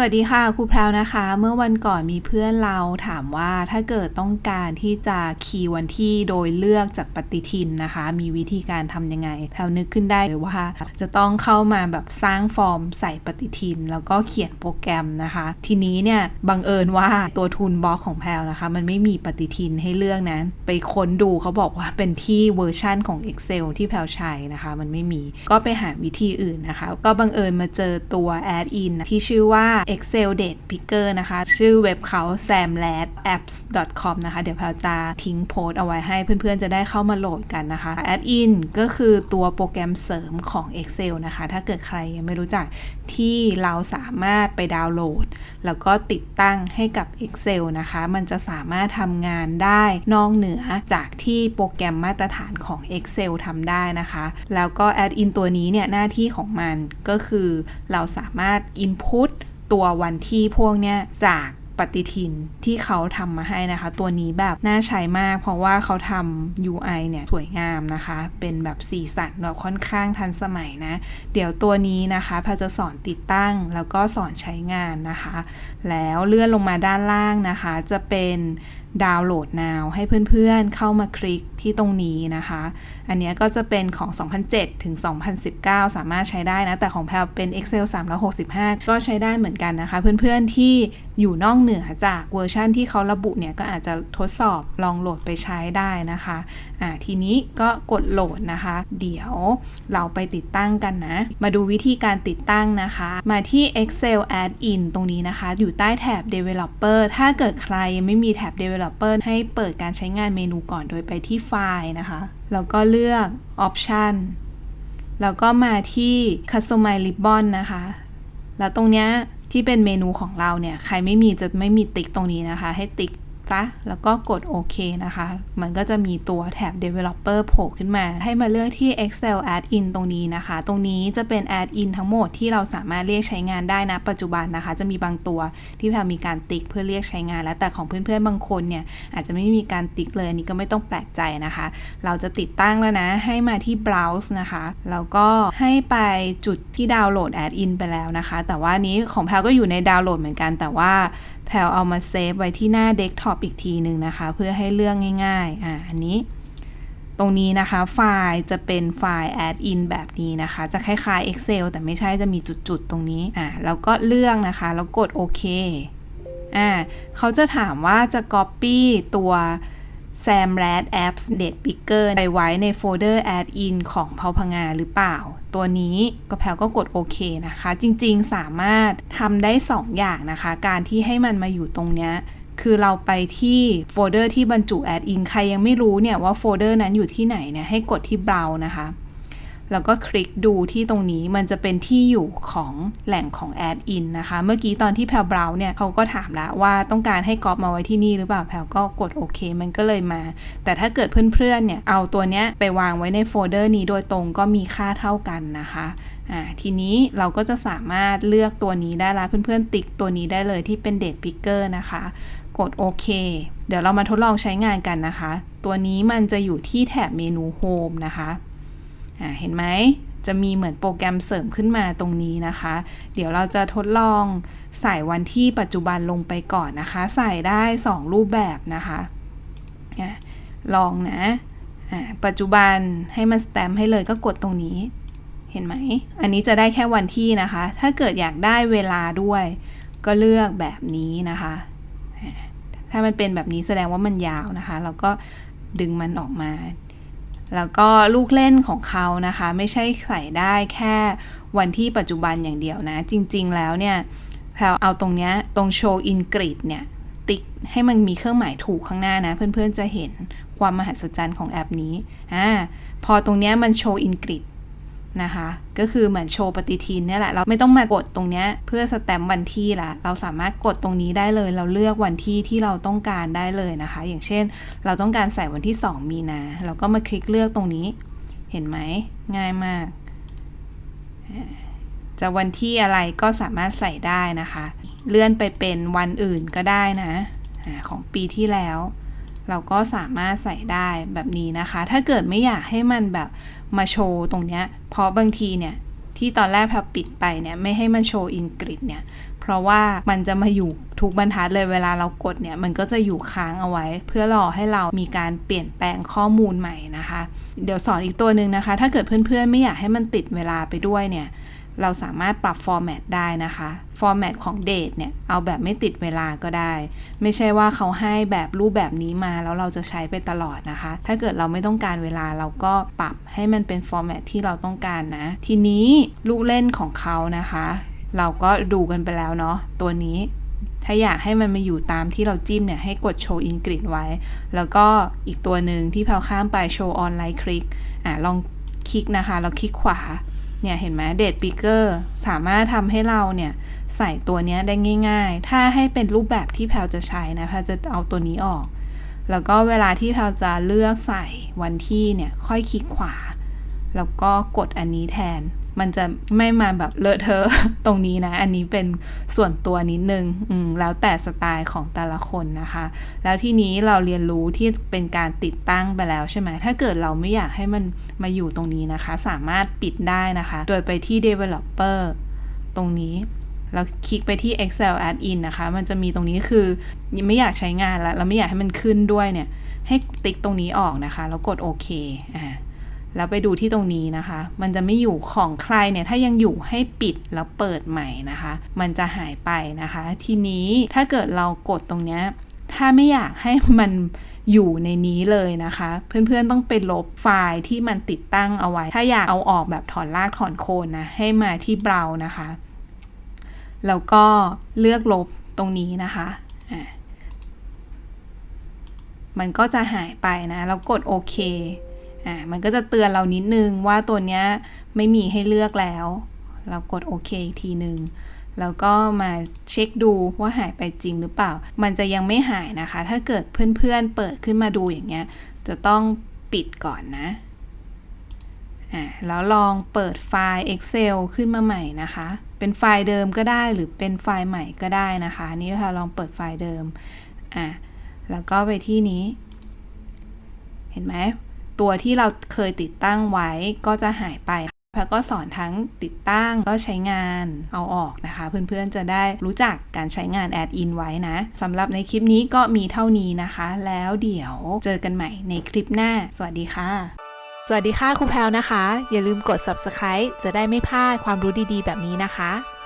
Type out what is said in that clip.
สวัสดีค่ะครูแพรวนะคะ เมื่อวันก่อนมีเพื่อนเราถามว่าถ้าเกิดต้องการที่จะคีย์วันที่โดยเลือกจากปฏิทินนะคะ มีวิธีการทำยังไงแพรวนึกขึ้นได้เลยว่า จะต้องเข้ามาแบบสร้างฟอร์มใส่ปฏิทิน แล้วก็เขียนโปรแกรมนะคะ ทีนี้เนี่ยบังเอิญว่าตัวทูนบล็อกของแพรวนะคะ มันไม่มีปฏิทินให้เลือกนะไปค้นดูเขาบอกว่าเป็นที่เวอร์ชั่นของ Excel ที่แพรวใช้นะคะ มันไม่มีก็ไปหาวิธีอื่นนะคะ ก็บังเอิญมาเจอตัว add in ที่ชื่อว่า Excel Date Picker นะคะ ชื่อเว็บเขา samladapps.com นะคะ เดี๋ยวแพรจะทิ้งโพสต์เอาไว้ให้เพื่อนๆ จะได้เข้ามาโหลดกันนะคะ add in ก็คือตัวโปรแกรมเสริมของ Excel นะคะ ถ้าเกิดใครยังไม่รู้จักที่เราสามารถไปดาวน์โหลด แล้วก็ติดตั้งให้กับ Excel นะคะ มันจะสามารถทำงานได้นอกเหนือจากที่โปรแกรมมาตรฐานของ Excel ทำได้นะคะ แล้วก็ add in ตัวนี้เนี่ย หน้าที่ของมันก็คือเราสามารถ input ตัววันที่พวกเนี้ยจากปฏิทินที่เขาทำมาให้นะคะ ตัวนี้แบบน่าใช้มาก เพราะว่าเขาทำ UI เนี่ยสวยงามนะคะ เป็นแบบสีสันแบบค่อนข้างทันสมัยนะ เดี๋ยวตัวนี้นะคะพาจะสอนติดตั้งแล้วก็สอนใช้งานนะคะ แล้วเลื่อนลงมาด้านล่างนะคะ จะเป็นดาวน์โหลด now ให้เพื่อนๆเข้ามาคลิกที่ตรงนี้นะคะ อันนี้ก็จะเป็นของ 2007 ถึง 2019 สามารถใช้ได้นะ แต่ของแพลเป็น Excel 365 ก็ใช้ได้เหมือนกันนะคะ เพื่อนๆที่อยู่นอกเหนือจากเวอร์ชั่นที่เขาระบุเนี่ย ก็อาจจะทดสอบลองโหลดไปใช้ได้นะคะอ่าทีนี้ก็กดโหลดนะคะ เดี๋ยวเราไปติดตั้งกันนะ มาดูวิธีการติดตั้งนะคะ มาที่ Excel Add-in ตรงนี้นะคะ อยู่ใต้แถบ Developer ถ้าเกิดใครไม่มีแถบ Developer ให้เปิดการใช้งานเมนูก่อนโดยไปที่ไฟล์นะคะ แล้วก็เลือก Option แล้วก็มาที่ Customize Ribbon นะคะ แล้วตรงเนี้ยที่เป็นเมนูของเราเนี่ย ใครไม่มีจะไม่มีติ๊กตรงนี้นะคะ ให้ติ๊ก ซะแล้วก็กดโอเคนะคะ มันก็จะมีตัวแถบ developer โผล่ขึ้นมา ให้มาเลือกที่ Excel add-in ตรงนี้นะคะ ตรงนี้จะเป็น add-in ทั้งหมดที่เราสามารถเรียกใช้งานได้นะปัจจุบันนะคะ จะมีบางตัวที่แพรมีการติ๊กเพื่อเรียกใช้งานแล้วแต่ของเพื่อนๆบางคนเนี่ยอาจจะไม่มีการติ๊กเลยอันนี้ก็ไม่ต้องแปลกใจนะคะ เราจะติดตั้งแล้วนะ ให้มาที่ browse นะคะแล้วก็ให้ไปจุดที่ดาวน์โหลด add-in ไปแล้วนะคะ แต่ว่านี้ของแพรก็อยู่ในดาวน์โหลดเหมือนกันแต่ว่า แพลเอามาเซฟไว้ที่หน้าเดสก์ท็อปอีกทีหนึ่งนะคะ เพื่อให้เลือกง่ายๆ อ่าอันนี้ ตรงนี้นะคะ ไฟล์จะเป็นไฟล์ add in แบบนี้นะคะ จะคล้ายๆ Excel แต่ไม่ใช่จะมีจุดๆ ตรงนี้ อ่าแล้วก็เลือกนะคะ แล้วกดโอเค อ่าเขาจะถามว่าจะ copy ตัว Sam Rad Apps Date Picker ไปไว้ในโฟลเดอร์ add-in ของเพาพงาหรือเปล่า ตัวนี้ก็แพลก็กดโอเคนะคะ จริงๆสามารถทำได้ 2 อย่างนะคะ การที่ให้มันมาอยู่ตรงเนี้ยคือเราไปที่โฟลเดอร์ที่บรรจุ add-in ใครยังไม่รู้เนี่ยว่าโฟลเดอร์นั้นอยู่ที่ไหนเนี่ยให้กดที่ browse นะคะ แล้วก็คลิกดูที่ตรงนี้มันจะเป็นที่อยู่ของแหล่งของ add in นนะคะ เมื่อกี้ตอนที่แพลบราว์เนี่ยเขาก็ถามแล้วว่าต้องการให้ก๊อปมาไว้ที่นี่หรือเปล่าแพลก็กดโอเค มันก็เลยมา แต่ถ้าเกิดเพื่อนๆเนี่ยเอาตัวเนี้ยไปวางไว้ในโฟลเดอร์นี้โดยตรงก็มีค่าเท่ากันนะคะอ่าทีนี้เราก็จะสามารถเลือกตัวนี้ได้ละเพื่อนๆ ติ๊กตัวนี้ได้เลยที่เป็น date picker นะคะ กดโอเค เดี๋ยวเรามาทดลองใช้งานกันนะคะ ตัวนี้มันจะอยู่ที่แถบเมนู Home นะคะ เห็นไหมจะมีเหมือนโปรแกรมเสริมขึ้นมาตรงนี้นะคะ เดี๋ยวเราจะทดลองใส่วันที่ปัจจุบันลงไปก่อนนะคะ ใส่ได้ 2 รูปแบบนะคะลองนะปัจจุบันให้มันสแตมป์ให้เลยก็กดตรงนี้ เห็นไหม อันนี้จะได้แค่วันที่นะคะ ถ้าเกิดอยากได้เวลาด้วย ก็เลือกแบบนี้นะคะ ถ้ามันเป็นแบบนี้แสดงว่ามันยาวนะคะ เราก็ดึงมันออกมา แล้วก็ลูกเล่นของเขานะคะ ไม่ใช่ใส่ได้แค่วันที่ปัจจุบันอย่างเดียวนะ จริงๆแล้วเนี่ยแพลเอาตรงเนี้ยตรงโชว์อินกริดเนี่ย ติ๊กให้มันมีเครื่องหมายถูกข้างหน้านะ เพื่อนๆจะเห็นความมหัศจรรย์ของแอปนี้อ่าพอตรงเนี้ยมันโชว์อินกริดะคะ ก็คือเหมือนโชว์ปฏิทินเนี่ยแหละ เราไม่ต้องมากดตรงนี้เพื่อสแตมป์วันที่ละ เราสามารถกดตรงนี้ได้เลย เราเลือกวันที่ที่เราต้องการได้เลยนะคะ อย่างเช่น เราต้องการใส่วันที่ 2 มีนา เราก็มาคลิกเลือกตรงนี้ เห็นไหม ง่ายมาก จะวันที่อะไรก็สามารถใส่ได้นะคะ เลื่อนไปเป็นวันอื่นก็ได้นะ ของปีที่แล้ว เราก็สามารถใส่ได้แบบนี้นะคะ ถ้าเกิดไม่อยากให้มันแบบมาโชว์ตรงเนี้ย เพราะบางทีเนี่ยที่ตอนแรกแพรปิดไปเนี่ยไม่ให้มันโชว์อินกริดเนี่ย เพราะว่ามันจะมาอยู่ทุกบรรทัดเลยเวลาเรากดเนี่ย มันก็จะอยู่ค้างเอาไว้ เพื่อรอให้เรามีการเปลี่ยนแปลงข้อมูลใหม่นะคะ เดี๋ยวสอนอีกตัวหนึ่งนะคะ ถ้าเกิดเพื่อนๆไม่อยากให้มันติดเวลาไปด้วยเนี่ย เราสามารถปรับฟอร์แมตได้นะคะฟอร์แมตของเดทเนี่ย เอาแบบไม่ติดเวลาก็ได้ ไม่ใช่ว่าเขาให้แบบรูปแบบนี้มาแล้วเราจะใช้ไปตลอดนะคะ ถ้าเกิดเราไม่ต้องการเวลาเราก็ปรับให้มันเป็นฟอร์แมตที่เราต้องการนะ ทีนี้ลูกเล่นของเขานะคะ เราก็ดูกันไปแล้วเนาะตัวนี้ถ้าอยากให้มันมาอยู่ตามที่เราจิ้มเนี่ย ให้กดโชว์อินกริดไว้ แล้วก็อีกตัวหนึ่งที่แพลข้ามไปโชว์ออนไลน์คลิกอะลองคลิกนะคะ เราคลิกขวา เนี่ยเห็นไหมเดทปิเกอร์สามารถทำให้เราเนี่ยใส่ตัวเนี้ยได้ง่าย ๆ ถ้าให้เป็นรูปแบบที่แพลจะใช้นะแพลจะเอาตัวนี้ออก แล้วก็เวลาที่แพลจะเลือกใส่วันที่เนี่ยค่อยคลิกขวา แล้วก็กดอันนี้แทน มันจะไม่มาแบบเลอะเทอะตรงนี้นะ อันนี้เป็นส่วนตัวนิดนึงอืแล้วแต่สไตล์ของแต่ละคนนะคะ แล้วทีนี้เราเรียนรู้ที่เป็นการติดตั้งไปแล้วใช่ไหมถ้าเกิดเราไม่อยากให้มันมาอยู่ตรงนี้นะคะ สามารถปิดได้นะคะ โดยไปที่ developer ตรงนี้แล้วคลิกไปที่ Excel add-in นะคะ มันจะมีตรงนี้คือไม่อยากใช้งานแล้ว เราไม่อยากให้มันขึ้นด้วยเนี่ย ให้ติ๊กตรงนี้ออกนะคะ แล้วกดโอเคอ่า แล้วไปดูที่ตรงนี้นะคะ มันจะไม่อยู่ของใครเนี่ยถ้ายังอยู่ให้ปิดแล้วเปิดใหม่นะคะ มันจะหายไปนะคะ ทีนี้ถ้าเกิดเรากดตรงเนี้ยถ้าไม่อยากให้มันอยู่ในนี้เลยนะคะ เพื่อนๆต้องไปลบไฟล์ที่มันติดตั้งเอาไว้ ถ้าอยากเอาออกแบบถอนรากถอนโคนนะ ให้มาที่เบรานะคะ แล้วก็เลือกลบตรงนี้นะคะอะมันก็จะหายไปนะ แล้วกดโอเค อะมันก็จะเตือนเรานิดนึงว่าตัวเนี้ยไม่มีให้เลือกแล้ว เรากดโอเคอีกทีหนึ่งแล้วก็มาเช็คดูว่าหายไปจริงหรือเปล่า มันจะยังไม่หายนะคะ ถ้าเกิดเพื่อนๆเปิดขึ้นมาดูอย่างเงี้ย จะต้องปิดก่อนนะอ่าแล้วลองเปิดไฟล์ Excel ขึ้นมาใหม่นะคะ เป็นไฟล์เดิมก็ได้หรือเป็นไฟล์ใหม่ก็ได้นะคะ นี่ค่ะลองเปิดไฟล์เดิมอ่าแล้วก็ไปที่นี้ เห็นไหม ตัวที่เราเคยติดตั้งไว้ก็จะหายไปแล้วก็สอนทั้งติดตั้งก็ใช้งานเอาออกนะคะ เพื่อนๆจะได้รู้จักการใช้งานแอดอินไว้นะสำหรับในคลิปนี้ก็มีเท่านี้นะคะ แล้วเดี๋ยวเจอกันใหม่ในคลิปหน้า สวัสดีค่ะ สวัสดีค่ะครูแพรวนะคะ อย่าลืมกด subscribe จะได้ไม่พลาดความรู้ดีๆ แบบนี้นะคะ